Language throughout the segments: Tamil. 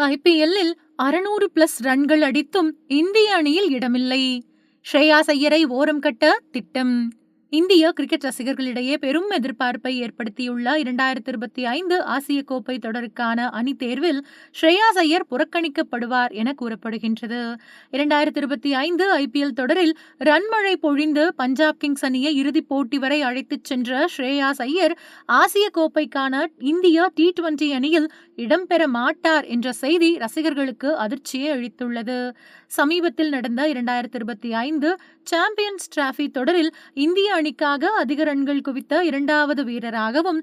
ஐபிஎல்லில் அறுநூறு பிளஸ் ரன்கள் அடித்தும் இந்திய அணியில் இடமில்லை. ஸ்ரேயாஸ் ஐயரை ஓரம் கட்ட திட்டம். இந்திய கிரிக்கெட் ரசிகர்களிடையே பெரும் எதிர்பார்ப்பை ஏற்படுத்தியுள்ள இரண்டாயிரத்தி இருபத்தி ஐந்து ஆசிய கோப்பை தொடருக்கான அணி தேர்வில் ஸ்ரேயாஸ் ஐயர் புறக்கணிக்கப்படுவார் என கூறப்படுகின்றது. இரண்டாயிரத்தி இருபத்தி ஐந்து ஐபிஎல் தொடரில் ரன்மழை பொழிந்து பஞ்சாப் கிங்ஸ் அணியை இறுதிப் போட்டி வரை அழைத்துச் சென்ற ஸ்ரேயாஸ் ஐயர் ஆசிய கோப்பைக்கான இந்திய டி டுவெண்டி அணியில் இடம்பெற மாட்டார் என்ற செய்தி ரசிகர்களுக்கு அதிர்ச்சியை அளித்துள்ளது. சமீபத்தில் நடந்த இரண்டாயிரத்தி இருபத்தி ஐந்து சாம்பியன்ஸ் டிராபி தொடரில் இந்திய அணிக்காக அதிக ரன்கள் குவித்த இரண்டாவது வீரராகவும்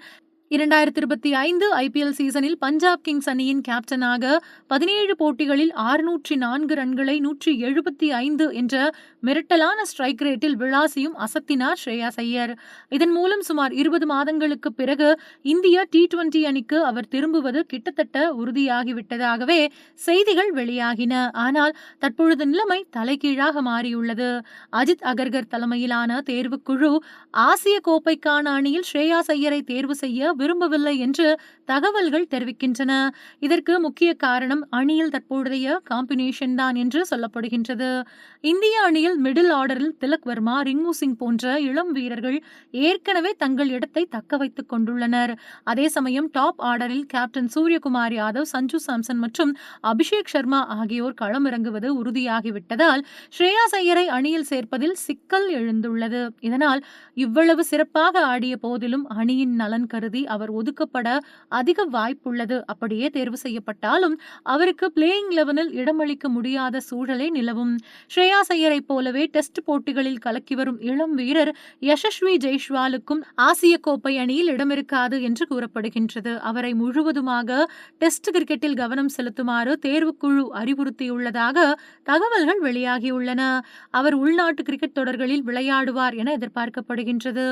இரண்டாயிரத்தி இருபத்தி ஐந்து ஐபிஎல் சீசனில் பஞ்சாப் கிங்ஸ் அணியின் கேப்டனாக பதினேழு போட்டிகளில் ஆறுநூற்றி நான்கு ரன்களை நூற்றி எழுபத்தி ஐந்து என்ற மிரட்டலான ஸ்ட்ரைக் ரேட்டில் விளாசியும் அசத்தினார் ஸ்ரேயா ஐயர். இதன் மூலம் சுமார் இருபது மாதங்களுக்கு பிறகு இந்திய டி டுவெண்டி அணிக்கு அவர் திரும்புவது கிட்டத்தட்ட உறுதியாகிவிட்டதாகவே செய்திகள் வெளியாகின. ஆனால் தற்பொழுது நிலைமை தலைகீழாக மாறியுள்ளது. அஜித் அகர்கர் தலைமையிலான தேர்வுக்குழு ஆசிய கோப்பைக்கான அணியில் ஸ்ரேயா ஐயரை தேர்வு செய்ய விரும்பவில்லை என்று தகவல்கள் தெரிவிக்கின்றன. இதற்கு முக்கிய காரணம் அணியில் தற்போதைய காம்பினேஷன் தான் என்று சொல்லப்படுகின்றது. இந்திய அணியில் மிடில் ஆர்டரில் திலக் வர்மா ரிங்கு சிங் போன்ற இளம் வீரர்கள் ஏற்கனவே தங்கள் இடத்தை தக்க வைத்துக் கொண்டுள்ளனர். அதே சமயம் டாப் ஆர்டரில் கேப்டன் சூரியகுமார் யாதவ் சஞ்சு சாம்சன் மற்றும் அபிஷேக் சர்மா ஆகியோர் களமிறங்குவது உறுதியாகிவிட்டதால் ஸ்ரேயா ஐயரை அணியில் சேர்ப்பதில் சிக்கல் எழுந்துள்ளது. இதனால் இவ்வளவு சிறப்பாக ஆடிய போதிலும் அணியின் நலன் கருதி அவர் ஒதுக்கப்பட அதிக வாய்ப்புள்ளது. அப்படியே தேர்வு செய்யப்பட்டாலும் அவருக்கு பிளேயிங் லெவனில் இடமளிக்க முடியாத சூழலே நிலவும். ஸ்ரேயா ஐயரை போலவே டெஸ்ட் போட்டிகளில் கலக்கி வரும் இளம் வீரர் யசஸ்வி ஜெய்ஷ்வாலுக்கும் ஆசிய கோப்பை அணியில் இடமிருக்காது என்று கூறப்படுகின்றது. அவரை முழுவதுமாக டெஸ்ட் கிரிக்கெட்டில் கவனம் செலுத்துமாறு தேர்வுக்குழு அறிவுறுத்தியுள்ளதாக தகவல்கள் வெளியாகியுள்ளன. அவர் உள்நாட்டு கிரிக்கெட் தொடர்களில் விளையாடுவார் என எதிர்பார்க்கப்படுகின்றது.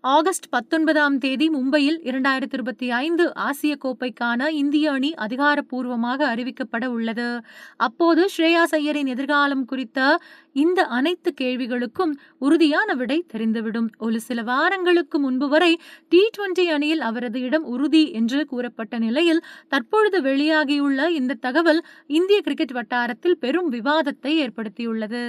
ஆகஸ்ட் பத்தொன்பதாம் தேதி மும்பையில் இரண்டாயிரத்தி இருபத்தி ஐந்து ஆசிய கோப்பைக்கான இந்திய அணி அதிகாரப்பூர்வமாக அறிவிக்கப்பட உள்ளது. அப்போது ஸ்ரேயாஸ் ஐயரின் எதிர்காலம் குறித்த இந்த அனைத்து கேள்விகளுக்கும் உறுதியான விடை தெரிந்துவிடும். ஒரு சில வாரங்களுக்கு முன்பு வரை டி டுவெண்டி அணியில் அவரது இடம் உறுதி என்று கூறப்பட்ட நிலையில் தற்பொழுது வெளியாகியுள்ள இந்த தகவல் இந்திய கிரிக்கெட் வட்டாரத்தில் பெரும் விவாதத்தை ஏற்படுத்தியுள்ளது.